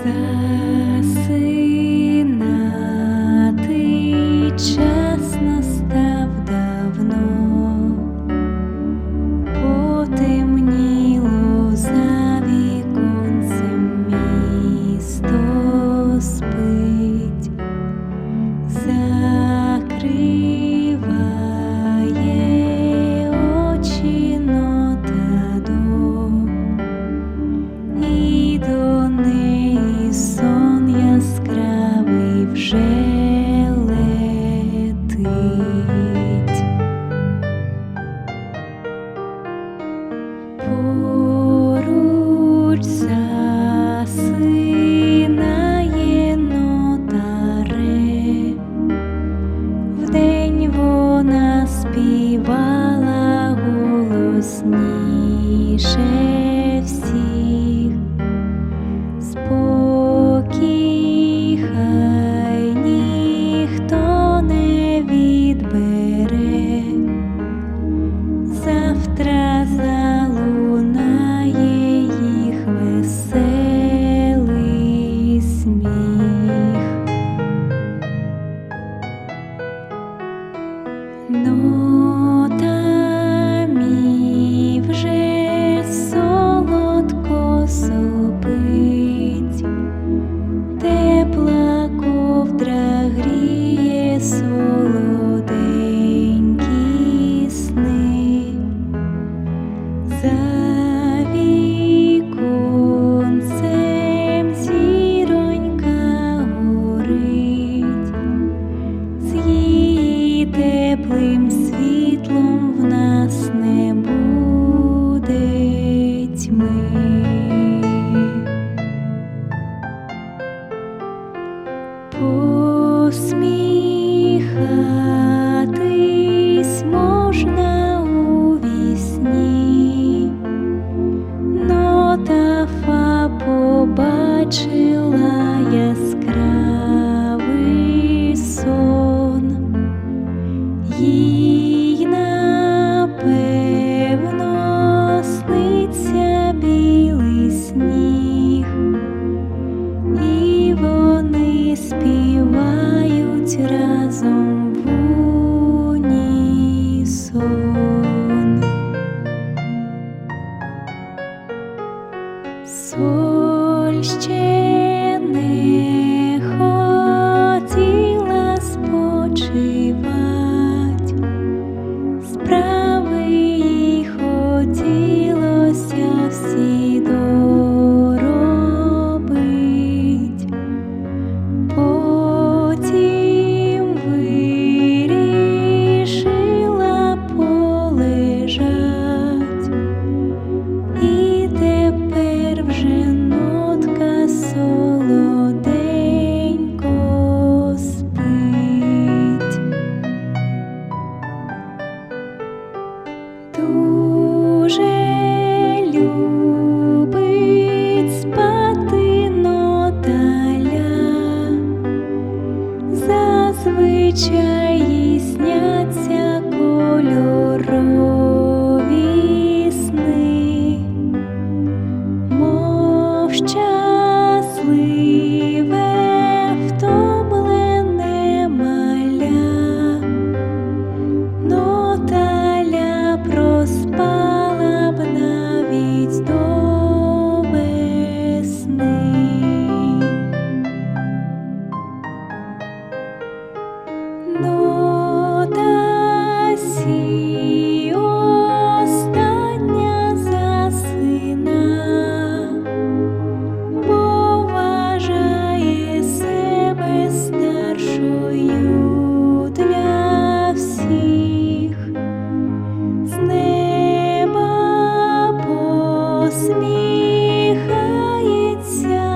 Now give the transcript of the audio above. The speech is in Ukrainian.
I see. бачила яскравий сон, їй напевно сниться білий сніг, і вони співають разом в exchange. зазвичай їй сняться кольорові сни, мов щасливе втомлене маля, но таля проспа. 何以一